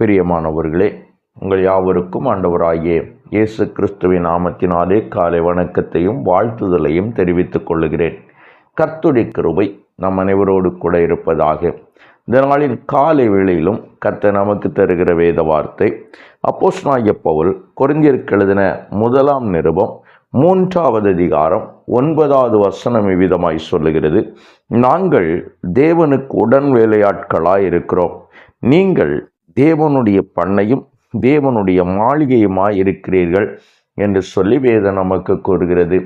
பிரியமானவர்களே உங்கள் யாவருக்கும் ஆண்டவராகிய இயேசு கிறிஸ்துவின் நாமத்தினாலே காலை வணக்கத்தையும் வாழ்த்துதலையும் தெரிவித்துக் கொள்கிறேன் கர்த்துடைய கிருபை நம் அனைவரோடு கூட இருப்பதாக. இந்த நாளின் காலை வேளையிலும் கர்த்தர் நமக்கு தருகிற வேத வார்த்தை அப்போஸ்நாய பவுல் கொரிந்தியருக்கு எழுதின முதலாம் நிருபம் மூன்றாவது அதிகாரம் ஒன்பதாவது வசனம் இவ்விதமாய் சொல்லுகிறது. நாங்கள் தேவனுக்கு உடன் வேலையாட்களாய் இருக்கிறோம் நீங்கள் தேவனுடைய பண்ணையும் தேவனுடைய மாளிகையுமாய் இருக்கிறீர்கள் என்று சொல்லி வேதம் நமக்கு கூறுகிறது.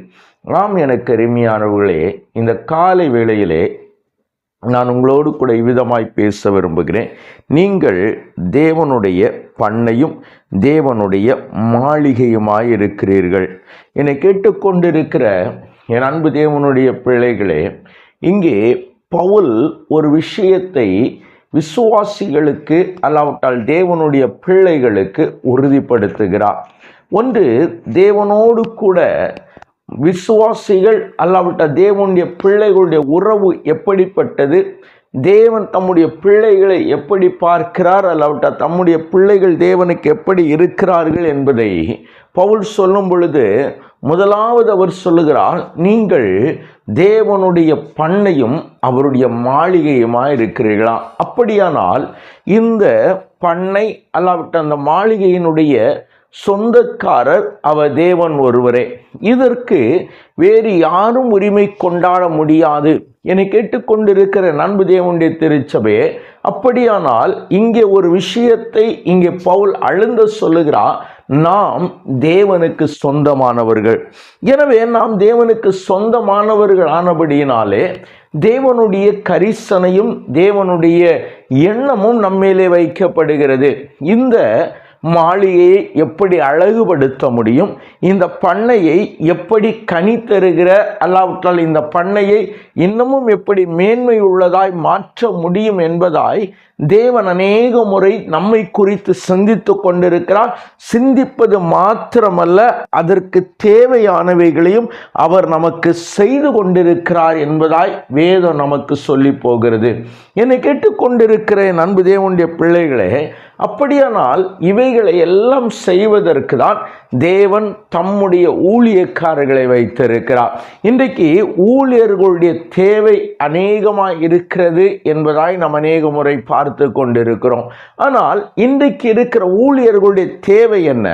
நாம் எனக்கு அருமையானவர்களே இந்த காலை வேளையிலே நான் உங்களோடு கூட இவ்விதமாய் பேச விரும்புகிறேன். நீங்கள் தேவனுடைய பண்ணையும் தேவனுடைய மாளிகையுமாய் இருக்கிறீர்கள். என்னை கேட்டுக்கொண்டிருக்கிற என் அன்பு தேவனுடைய பிள்ளைகளே இங்கே பவுல் ஒரு விஷயத்தை விசுவாசிகளுக்கு அல்லாவிட்டால் தேவனுடைய பிள்ளைகளுக்கு உறுதிப்படுத்துகிறார். ஒன்று தேவனோடு கூட விசுவாசிகள் அல்லாவிட்ட தேவனுடைய பிள்ளைகளுடைய உறவு எப்படிப்பட்டது? தேவன் தம்முடைய பிள்ளைகளை எப்படி பார்க்கிறார்? அல்லாவிட்ட தம்முடைய பிள்ளைகள் தேவனுக்கு எப்படி இருக்கிறார்கள் என்பதை பவுல் சொல்லும் பொழுது முதலாவது அவர் சொல்லுகிறார் நீங்கள் தேவனுடைய பண்ணையும் அவருடைய மாளிகையுமாய் இருக்கிறீர்களா? அப்படியானால் இந்த பண்ணை அல்லாவிட்ட அந்த மாளிகையினுடைய சொந்தக்காரர் அவ தேவன் ஒருவரே. இதற்கு வேறு யாரும் உரிமை கொண்டாட முடியாது என்னை கேட்டுக்கொண்டிருக்கிற நண்பு தேவனுடைய திருச்சபையே அப்படியானால் இங்கே ஒரு விஷயத்தை இங்கே பவுல் அழுந்த சொல்லுகிறார் நாம் தேவனுக்கு சொந்தமானவர்கள். எனவே நாம் தேவனுக்கு சொந்தமானவர்கள் ஆனபடியினாலே தேவனுடைய கரிசனையும் தேவனுடைய எண்ணமும் நம்மேலே வைக்கப்படுகிறது. இந்த மாளிகையை எப்படி அழகுபடுத்த முடியும்? இந்த பண்ணையை எப்படி கனி தருகிற அல்லாவிட்டால் இந்த பண்ணையை இன்னமும் எப்படி மேன்மை உள்ளதாய் மாற்ற முடியும் என்பதாய் தேவன் அநேக முறை நம்மை குறித்து சிந்தித்து கொண்டிருக்கிறார். சிந்திப்பது மாத்திரமல்ல அதற்கு தேவையானவைகளையும் அவர் நமக்கு செய்து கொண்டிருக்கிறார் என்பதாய் வேதம் நமக்கு சொல்லி போகிறது. என்னை கேட்டுக்கொண்டிருக்கிற என் அன்பு தேவனுடைய பிள்ளைகளே அப்படியானால் இவை இவைகளை எல்லாம் செய்வதற்கு தான் தேவன் தம்முடைய ஊழியக்காரர்களை வைத்திருக்கிறார். இன்றைக்கு ஊழியர்களுடைய தேவை அநேகமாக இருக்கிறது என்பதாய் நாம் அநேக முறை பார்த்து கொண்டிருக்கிறோம். ஆனால் இன்றைக்கு இருக்கிற ஊழியர்களுடைய தேவை என்ன?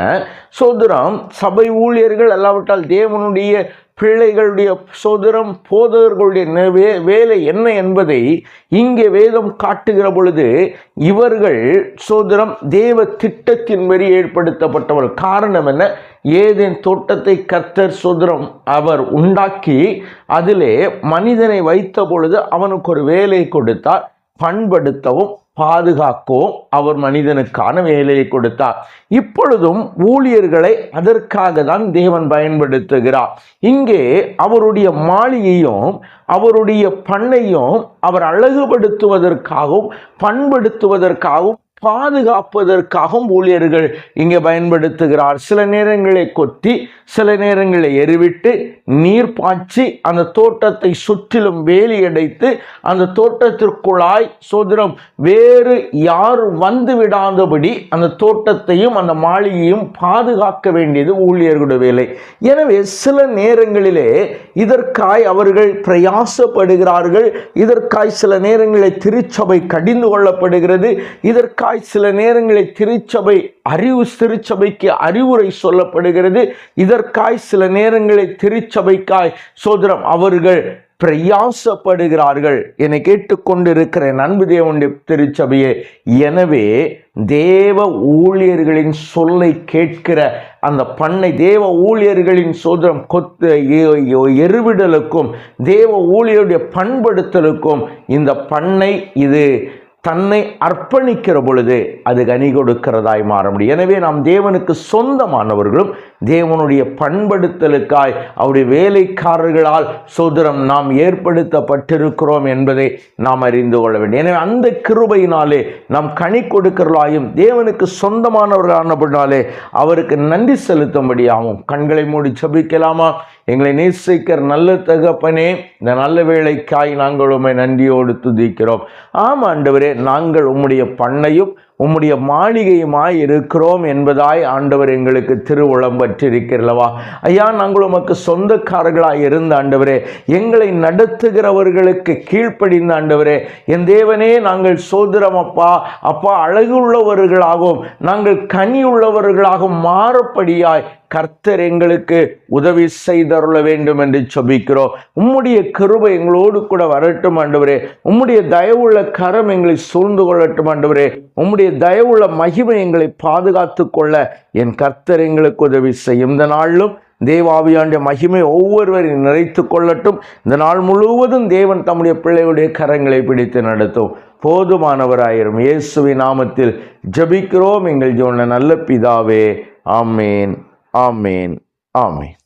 சோதரம் சபை ஊழியர்கள் அல்லாவிட்டால் தேவனுடைய பிள்ளைகளுடைய சுதந்திரம் போதகர்களுடைய வே வேலை என்ன என்பதை இங்கே வேதம் காட்டுகிற பொழுது இவர்கள் சுதந்திரம் தேவ திட்டத்தின்படி ஏற்படுத்தப்பட்டவர் காரணம் என்ன? ஏதேன் தோட்டத்தை கர்த்தர் சுதந்திரம் அவர் உண்டாக்கி அதிலே மனிதனை வைத்த பொழுது அவனுக்கு ஒரு வேலை கொடுத்தார். பண்படுத்தவும் பாதுகாக்கவும் அவர் மனிதனுக்கான வேலையை கொடுத்தார். இப்பொழுதும் ஊழியர்களை அதற்காக தான் தேவன் பயன்படுத்துகிறார். இங்கே அவருடைய மாளிகையும் அவருடைய பண்ணையும் அவர் அழகுபடுத்துவதற்காகவும் பண்படுத்துவதற்காகவும் பாதுகாப்பதற்காகவும் ஊழியர்கள் இங்கே பயன்படுத்துகிறார். சில நேரங்களை கொத்தி சில நேரங்களை எருவிட்டு நீர் பாய்ச்சி அந்த தோட்டத்தை சுற்றிலும் வேலி அடைத்து அந்த தோட்டத்திற்குள்ளாய் சோதரம் வேறு யார் வந்து விடாதபடி அந்த தோட்டத்தையும் அந்த மாளிகையும் பாதுகாக்க வேண்டியது ஊழியர்களுடைய வேலை. எனவே சில நேரங்களிலே இதற்காய் அவர்கள் பிரயாசப்படுகிறார்கள். இதற்காய் சில நேரங்களில் திருச்சபை கடிந்து கொள்ளப்படுகிறது. இதற்காக இதற்காய் சில நேரங்களில் திருச்சபை அறிவு திருச்சபைக்கு அறிவுரை சொல்லப்படுகிறது. இதற்காய் சில நேரங்களில் திருச்சபைக்காய் சோதரம் அவர்கள் பிரயாசப்படுகிறார்கள் என்னை கேட்டுக்கொண்டிருக்கிற நண்பு தேவனுடைய திருச்சபையே. எனவே தேவ ஊழியர்களின் சொல்லை கேட்கிற அந்த பண்ணை தேவ ஊழியர்களின் சோதரம் கொத்து எருவிடலுக்கும் தேவ ஊழியருடைய பண்படுத்தலுக்கும் இந்த பண்ணை இது. தன்னை அர்ப்பணிக்கிற பொழுது அது கனி கொடுக்கிறதாய் மாற முடியும். எனவே நாம் தேவனுக்கு சொந்தமானவர்களும் தேவனுடைய பண்படுத்தலுக்காய் அவருடைய வேலைக்காரர்களால் சோதரம் நாம் ஏற்படுத்தப்பட்டிருக்கிறோம் என்பதை நாம் அறிந்து கொள்ள வேண்டும். எனவே அந்த கிருபையினாலே நாம் கனி கொடுக்கிறலாயும் தேவனுக்கு சொந்தமானவர்களானபடினாலே அவருக்கு நன்றி செலுத்தும்படியாகும் கண்களை மூடி செபிக்கலாமா எங்களை நேசிக்கிற நல்ல தகப்பனே இந்த நல்ல வேலைக்காய் நாங்கள் உண்மை நன்றியோடு துதிக்கிறோம். ஆம் ஆண்டவரே நாங்கள் உம்முடைய பண்ணையும் உம்முடைய மாளிகையுமாய் இருக்கிறோம் என்பதாய் ஆண்டவர் எங்களுக்கு திருவுளம் பற்றிருக்கிறல்லவா. ஐயா நாங்கள் உமக்கு சொந்தக்காரர்களாய் இருந்த ஆண்டவரே எங்களை நடத்துகிறவர்களுக்கு கீழ்ப்படிந்த ஆண்டவரே என் தேவனே நாங்கள் சோதரம் அப்பா அப்பா அழகு உள்ளவர்களாகவும் நாங்கள் கனி உள்ளவர்களாகவும் மாறப்படியாய் கர்த்தர் எங்களுக்கு உதவி செய்தருள வேண்டும் என்று சொபிக்கிறோம் உம்முடைய கிருபை எங்களோடு கூட வரட்டும் ஆண்டவரே. உம்முடைய தயவுள்ள கரம் எங்களை சூழ்ந்து கொள்ளட்டும் ஆண்டவரே. உம்முடைய தயவுள்ள மகிமை எங்களை பாதுகாத்து கொள்ள என் கர்த்தர் எங்களுக்கு உதவி செய்யும். இந்த நாளிலும் தேவாவியாண்டிய மகிமை ஒவ்வொருவரையும் நிறைத்து கொள்ளட்டும். இந்த நாள் முழுவதும் தேவன் தம்முடைய பிள்ளையுடைய கரங்களை பிடித்து நடத்தும். போதுமானவராயிரும். இயேசுவின் நாமத்தில் ஜபிக்கிறோம். எங்கள் ஜோன நல்ல பிதாவே. ஆமேன். ஆமேன் ஆமேன்